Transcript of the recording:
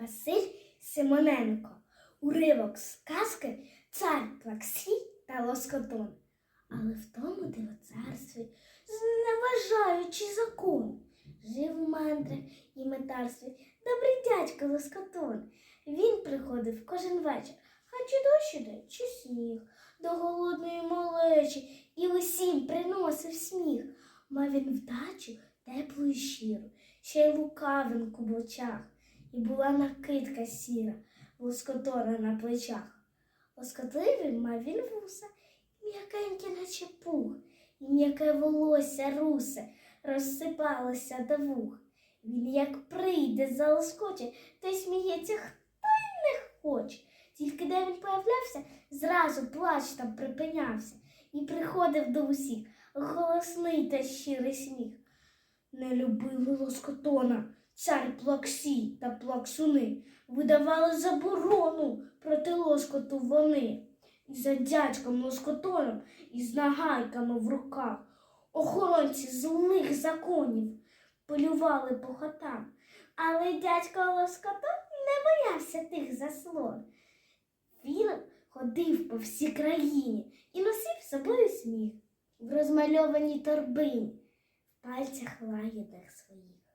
Василь Симоненко. Уривок з казки Цар Плаксій та Лоскотон. Але в тому дивоцарстві, зневажаючи закон, жив у мандрах і метарстві добрий дядько Лоскотон. Він приходив кожен вечір, а чи дощ чи сніг, до голодної малечі і усім приносив сміх. Мав він вдачу теплу і щиру, ще й лукавинку в очах, і була накидка сіра, лоскотона на плечах. Лоскотливий мав він вуса, м'якеньке, наче пух, і м'яке волосся русе розсипалося до вух. Він як прийде залоскоче, то й сміється, хто й не хоче. Тільки де він появлявся, зразу плач там припинявся і приходив до усіх голосний та щирий сміх. Не любили лоскотона, цар Плаксій та плаксуни, видавали заборону проти лоскоту вони. І за дядьком лоскотоном і з нагайками в руках охоронці злих законів полювали по хатам. Але дядько лоскотон не боявся тих заслон. Він ходив по всій країні і носив з собою сміх в розмальованій торбині, в пальцях лагідних своїх.